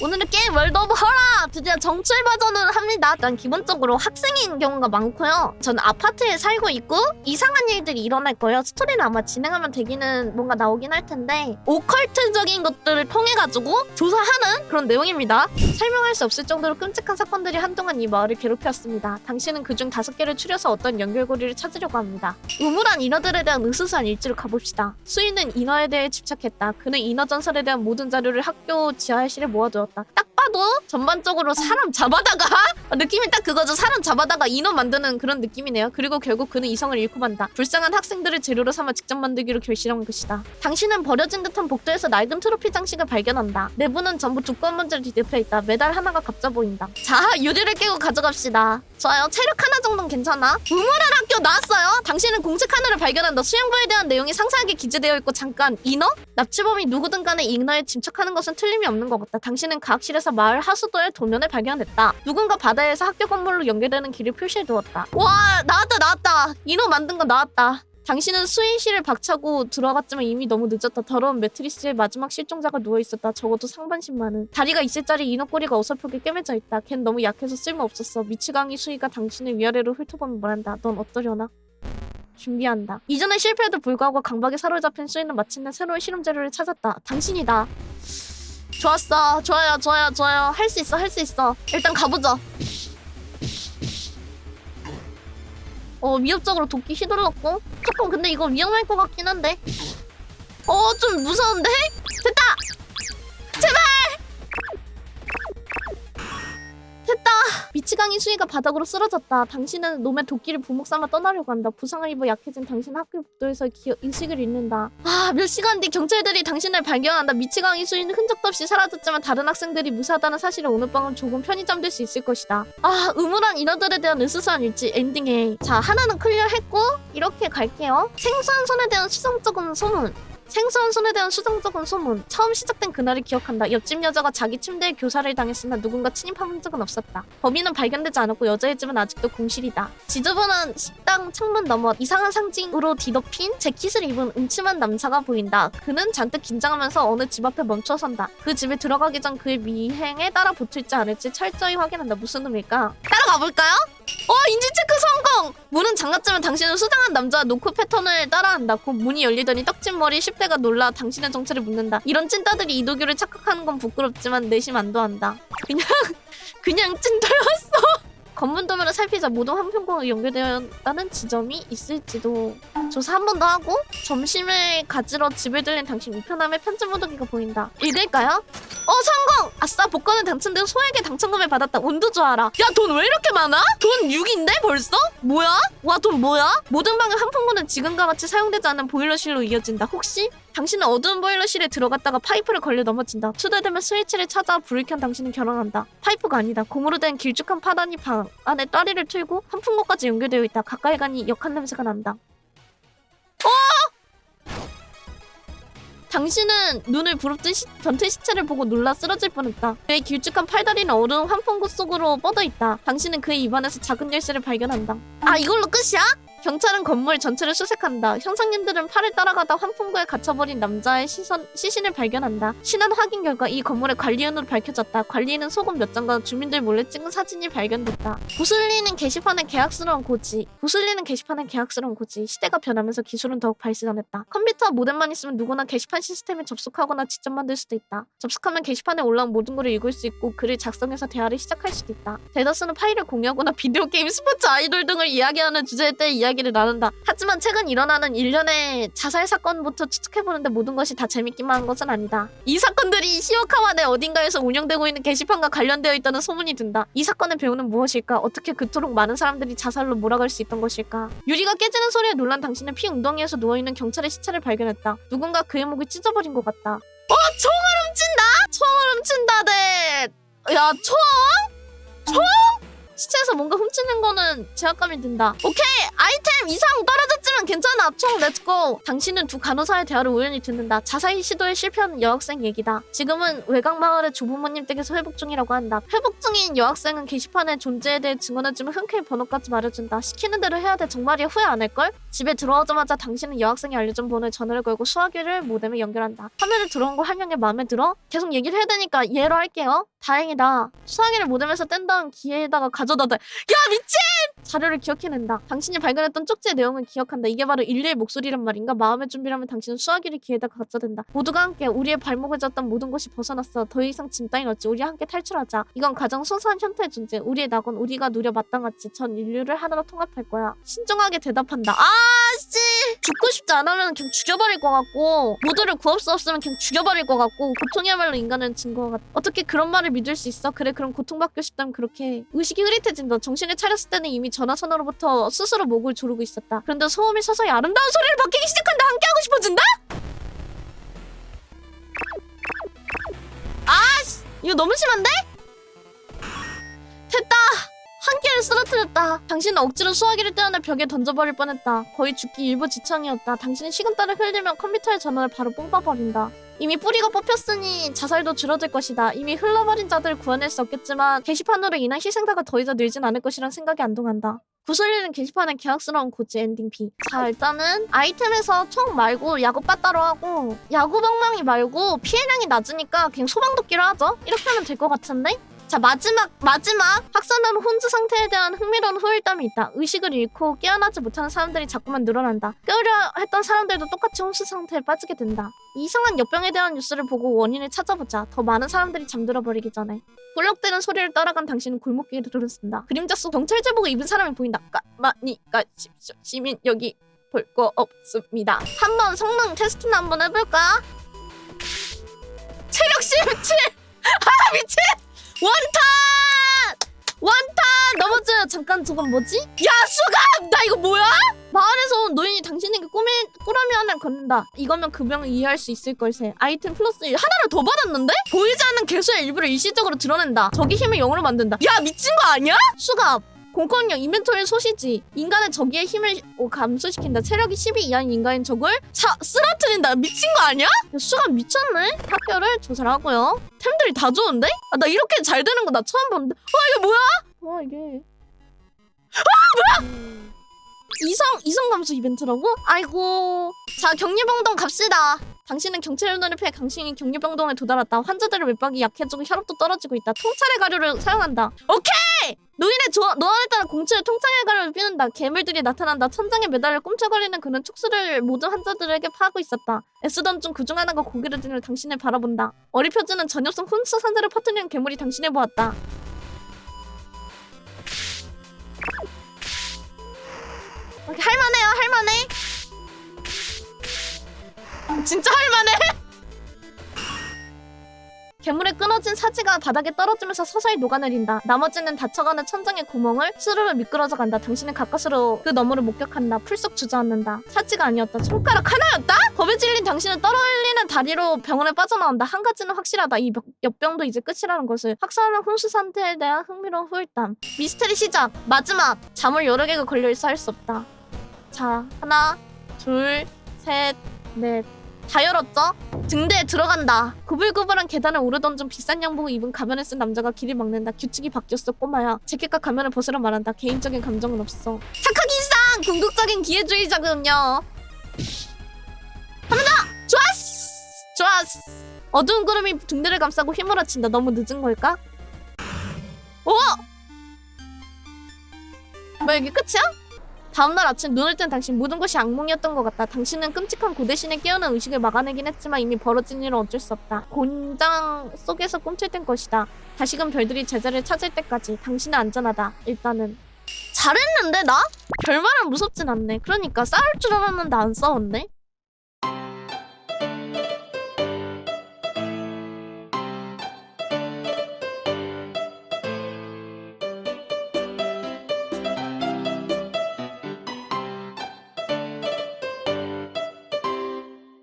오늘은 게임 월드 오브 허라 드디어 정출 버전을 합니다. 일단 기본적으로 학생인 경우가 많고요. 저는 아파트에 살고 있고 이상한 일들이 일어날 거예요. 스토리는 아마 진행하면 되기는 뭔가 나오긴 할 텐데 오컬트적인 것들을 통해 가지고 조사하는 그런 내용입니다. 설명할 수 없을 정도로 끔찍한 사건들이 한동안 이 마을을 괴롭혔습니다. 당신은 그중 다섯 개를 추려서 어떤 연결고리를 찾으려고 합니다. 우물한 인어들에 대한 으스스한 일지로 가봅시다. 수인은 인어에 대해 집착했다. 그는 인어 전설에 대한 모든 자료를 학교 지하실에 모아두었다. った。 딱 봐도 전반적으로 사람 잡아다가 아, 느낌이 딱 그거죠. 사람 잡아다가 인어 만드는 그런 느낌이네요. 그리고 결국 그는 이성을 잃고 만다. 불쌍한 학생들을 재료로 삼아 직접 만들기로 결심한 것이다. 당신은 버려진 듯한 복도에서 낡은 트로피 장식을 발견한다. 내부는 전부 두꺼운 문제로 뒤덮여 있다. 메달 하나가 갑자 보인다. 자, 유리를 깨고 가져갑시다. 좋아요. 체력 하나 정도는 괜찮아. 우물한 학교 나왔어요. 당신은 공책 하나를 발견한다. 수영부에 대한 내용이 상세하게 기재되어 있고 잠깐 인어? 납치범이 누구든 간에 인어에 침착하는 것은 틀림이 없는 것 같다. 당신은 과학실에서 마을 하수도의 도면을 발견했다. 누군가 바다에서 학교 건물로 연결되는 길을 표시해 두었다. 와 나왔다 나왔다. 인어 만든 거 나왔다. 당신은 수의실을 박차고 들어갔지만 이미 너무 늦었다. 더러운 매트리스에 마지막 실종자가 누워 있었다. 적어도 상반신만은. 다리가 있을 자리 인어꼬리가 어설프게 꿰매져 있다. 걘 너무 약해서 쓸모없었어. 미치광이 수의가 당신을 위아래로 훑어보며 말한다. 넌 어떠려나? 준비한다. 이전에 실패에도 불구하고 강박에 사로잡힌 수인은 마침내 새로운 실험 재료를 찾았다. 당신이다. 좋았어. 좋아요, 좋아요, 좋아요. 할 수 있어, 할 수 있어. 일단 가보죠. 어, 위협적으로 도끼 휘둘렀고. 조금 근데 이거 위험할 것 같긴 한데. 어, 좀 무서운데? 미치광이 수위가 바닥으로 쓰러졌다. 당신은 놈의 도끼를 부목 삼아 떠나려고 한다. 부상을 입어 약해진 당신 학교 복도에서 기 의식을 잃는다. 아, 몇 시간 뒤 경찰들이 당신을 발견한다. 미치광이 수위는 흔적도 없이 사라졌지만 다른 학생들이 무사하다는 사실을 오늘 밤은 조금 편히 잠들 수 있을 것이다. 아, 의무란 인어들에 대한 으스스한 일지 엔딩에. 자, 하나는 클리어했고 이렇게 갈게요. 생소한 손에 대한 수상적인 소문. 생소한 손에 대한 수상적인 소문. 처음 시작된 그날을 기억한다. 옆집 여자가 자기 침대에 교사를 당했으나 누군가 침입한 흔적은 없었다. 범인은 발견되지 않았고 여자의 집은 아직도 공실이다. 지저분한 식당 창문 너머 이상한 상징으로 뒤덮인 재킷을 입은 음침한 남자가 보인다. 그는 잔뜩 긴장하면서 어느 집 앞에 멈춰선다. 그 집에 들어가기 전 그의 미행에 따라 붙을지 않을지 철저히 확인한다. 무슨 의미일까? 따라 가 볼까요? 어 인지 체크 성공! 문은 잠갔지만 당신은 수상한 남자 노크 패턴을 따라한다. 곧 문이 열리더니 떡진 머리 10대가 놀라 당신의 정체를 묻는다. 이런 찐따들이 이도규를 착각하는 건 부끄럽지만 내심 안도한다. 그냥 그냥 찐따였어. 검문 도면을 살피자 모든 한평공과 연결되었다는 지점이 있을지도 조사 한 번 더 하고 점심을 가지러 집을 들린 당신 우편함에 편지 모독이가 보인다. 읽을까요? 어 성공! 아싸 복권은 당첨되고 소액의 당첨금을 받았다. 운도 좋아라. 야 돈 왜 이렇게 많아? 돈 6인데 벌써? 뭐야? 와 돈 뭐야? 모든 방의 한 풍구는 지금과 같이 사용되지 않는 보일러실로 이어진다. 혹시 당신은 어두운 보일러실에 들어갔다가 파이프를 걸려 넘어진다. 투대되면 스위치를 찾아 불을 켠 당신은 결혼한다. 파이프가 아니다. 고무로 된 길쭉한 파단이 방 안에 따리를 틀고 한 풍구까지 연결되어 있다. 가까이 가니 역한 냄새가 난다. 당신은 눈을 부릅뜬 시, 변태 시체를 보고 놀라 쓰러질 뻔했다. 그의 길쭉한 팔다리는 얼음 환풍구 속으로 뻗어 있다. 당신은 그의 입안에서 작은 열쇠를 발견한다. 아 이걸로 끝이야? 경찰은 건물 전체를 수색한다. 형사님들은 팔을 따라가다 환풍구에 갇혀버린 남자의 시선, 시신을 발견한다. 신원 확인 결과 이 건물의 관리인으로 밝혀졌다. 관리인은 속옷 몇 장과 주민들 몰래 찍은 사진이 발견됐다. 부슬리는 게시판의 계약스러운 고지. 부슬리는 게시판의 계약스러운 고지. 시대가 변하면서 기술은 더욱 발전했다. 컴퓨터 모뎀만 있으면 누구나 게시판 시스템에 접속하거나 직접 만들 수도 있다. 접속하면 게시판에 올라온 모든 글을 읽을 수 있고 글을 작성해서 대화를 시작할 수도 있다. 데더스는 파일을 공유하거나 비디오 게임, 스포츠, 아이돌 등을 이야기하는 주제에 대해 이야기 를 나눈다. 하지만 최근 일어나는 일련의 자살 사건부터 추측해보는데 모든 것이 다 재밌기만 한 것은 아니다. 이 사건들이 시오카와 내 어딘가에서 운영되고 있는 게시판과 관련되어 있다는 소문이 든다. 이 사건의 배우는 무엇일까? 어떻게 그토록 많은 사람들이 자살로 몰아갈 수 있던 것일까? 유리가 깨지는 소리에 놀란 당신은 피 웅덩이에서 누워있는 경찰의 시체를 발견했다. 누군가 그의 목을 찢어버린 것 같다. 어! 총을 훔친다! 총을 훔친다, 네! 야, 총? 총? 시체에서 뭔가 훔치는 거는 제약감이 든다. 오케이! 아이템 이상 떨어졌지만 괜찮아. 총 렛츠고. 당신은 두 간호사의 대화를 우연히 듣는다. 자살 시도에 실패한 여학생 얘기다. 지금은 외곽 마을의 조부모님 댁에서 회복 중이라고 한다. 회복 중인 여학생은 게시판의 존재에 대해 증언해주면 흔쾌히 번호까지 말해준다. 시키는 대로 해야 돼. 정말이야 후회 안 할걸? 집에 들어오자마자 당신은 여학생이 알려준 번호에 전화를 걸고 수화기를 모뎀에 연결한다. 화면에 들어온 거한 명이 마음에 들어? 계속 얘기를 해야 되니까 얘로 할게요. 다행이다. 수화기를 모뎀에서 뗀 다음 기회에다가 가져 다다. 야 미친! 자료를 기억해낸다. 당신이 발견했던 쪽지의 내용을 기억한다. 이게 바로 인류의 목소리란 말인가? 마음의 준비라면 당신은 수화기를 기회에다가 갖다 댄다. 모두가 함께 우리의 발목을 잡던 모든 것이 벗어났어. 더 이상 짐 따윈 없지. 우리 함께 탈출하자. 이건 가장 소소한 현태의 존재. 우리의 낙원 우리가 누려 마땅하지. 전 인류를 하나로 통합할 거야. 신중하게 대답한다. 아씨! 죽고 싶지 않으면 그냥 죽여버릴 것 같고 모두를 구할 수 없으면 그냥 죽여버릴 것 같고 고통이야말로 인간을 증거 같아. 어떻게 그런 말을 믿을 수 있어? 그래 그럼 고통받고 싶다면 그렇게 해. 의식이 흐 릿해진다. 정신을 차렸을 때는 이미 전화선으로부터 스스로 목을 조르고 있었다. 그런데 소음이 서서히 아름다운 소리를 바뀌기 시작한다. 함께하고 싶어진다? 아씨 이거 너무 심한데? 됐다. 한 개를 쓰러뜨렸다. 당신은 억지로 수화기를 떼어내 벽에 던져버릴 뻔했다. 거의 죽기 일보 지창이었다. 당신이 식은땀을 흘리면 컴퓨터의 전원을 바로 뽑아버린다. 이미 뿌리가 뽑혔으니 자살도 줄어들 것이다. 이미 흘러버린 자들을 구해낼 수 없겠지만 게시판으로 인한 희생자가 더 이상 늘진 않을 것이란 생각이 안 동한다. 구슬리는 게시판의 계약스러운 고지 엔딩 피. 자 일단은 아이템에서 총 말고 야구바 따로 하고 야구 방망이 말고 피해량이 낮으니까 그냥 소방도끼로 하죠. 이렇게 하면 될 것 같은데? 자 마지막 마지막 학사는 혼주 상태에 대한 흥미로운 후일담이 있다. 의식을 잃고 깨어나지 못하는 사람들이 자꾸만 늘어난다. 깨우려 했던 사람들도 똑같이 혼수 상태에 빠지게 된다. 이상한 역병에 대한 뉴스를 보고 원인을 찾아보자. 더 많은 사람들이 잠들어 버리기 전에. 꿀럭대는 소리를 따라간 당신은 골목길을 들었습니다. 그림자 속 경찰 제복을 입은 사람이 보인다. 가십시오. 시민 여기 볼 거 없습니다. 한번 성능 테스트나 한번 해볼까? 체력 17! 잠깐 저건 뭐지? 야 수갑! 나 이거 뭐야? 마을에서 온 노인이 당신에게 꾸미, 꾸러미 하나를 건넨다. 이거면 그 병을 이해할 수 있을 걸세. 아이템 플러스 1 하나를 더 받았는데? 보이지 않는 개수의 일부를 일시적으로 드러낸다. 적이 힘을 0으로 만든다. 야 미친 거 아니야? 수갑! 공권력 인벤토리 소시지 인간의 적의 힘을 오, 감소시킨다 체력이 12 이하인 인간인 적을 차, 쓰러뜨린다 미친 거 아니야? 야, 수갑 미쳤네 학교를 조사를 하고요 템들이 다 좋은데? 아, 나 이렇게 잘 되는 거 나 처음 봤는데 와 이게 뭐야? 와 이게 아 뭐야? 이성 이성 감소 이벤트라고? 아이고. 자 격리병동 갑시다. 당신은 경찰을 피해 당신이 격리병동에 도달했다. 환자들의 외박이 약해지고 혈압도 떨어지고 있다. 통찰의 가루를 사용한다. 오케이! 노인의 조, 노안에 따라 공치를 통창의 가루를 피운다. 괴물들이 나타난다. 천장에 매달려 꿈틀거리는 그는 촉수를 모든 환자들에게 파고 있었다. 애쓰던 중 그중 하나가 고개를 들며 당신을 바라본다. 어리펴지는 전엽성 혼수 산재를 퍼뜨리는 괴물이 당신을 보았다 오케이, 할만해요 할만해 진짜 할만해 괴물에 끊어진 사지가 바닥에 떨어지면서 서서히 녹아내린다. 나머지는 닫혀가는 천장의 구멍을 스르르 미끄러져 간다. 당신은 가까스로 그 너머를 목격한다. 풀썩 주저앉는다. 사지가 아니었다. 손가락 하나였다? 겁에 질린 당신은 떨어올리는 다리로 병원에 빠져나온다. 한 가지는 확실하다. 이 역- 역병도 이제 끝이라는 것을. 확산하는 혼수 상태에 대한 흥미로운 후일담. 미스테리 시작. 마지막. 잠을 여러 개가 걸려있어 할 수 없다. 자, 하나, 둘, 셋, 넷. 다 열었죠? 등대에 들어간다. 구불구불한 계단을 오르던 중 비싼 양복을 입은 가면을 쓴 남자가 길을 막는다. 규칙이 바뀌었어 꼬마야. 재킷과 가면을 벗으라 말한다. 개인적인 감정은 없어. 착하기 이상 궁극적인 기회주의자군요. 합니다. 좋았어. 좋았어. 어두운 구름이 등대를 감싸고 휘몰아친다. 너무 늦은 걸까? 오! 뭐야 이게 끝이야? 다음날 아침 눈을 뜬 당신 모든 것이 악몽이었던 것 같다. 당신은 끔찍한 고대신의 깨어난 의식을 막아내긴 했지만 이미 벌어진 일은 어쩔 수 없다. 곤장 속에서 꿈틀댄 것이다. 다시금 별들이 제자리를 찾을 때까지 당신은 안전하다. 일단은 잘했는데 나? 별말은 무섭진 않네. 그러니까 싸울 줄 알았는데 안 싸웠네.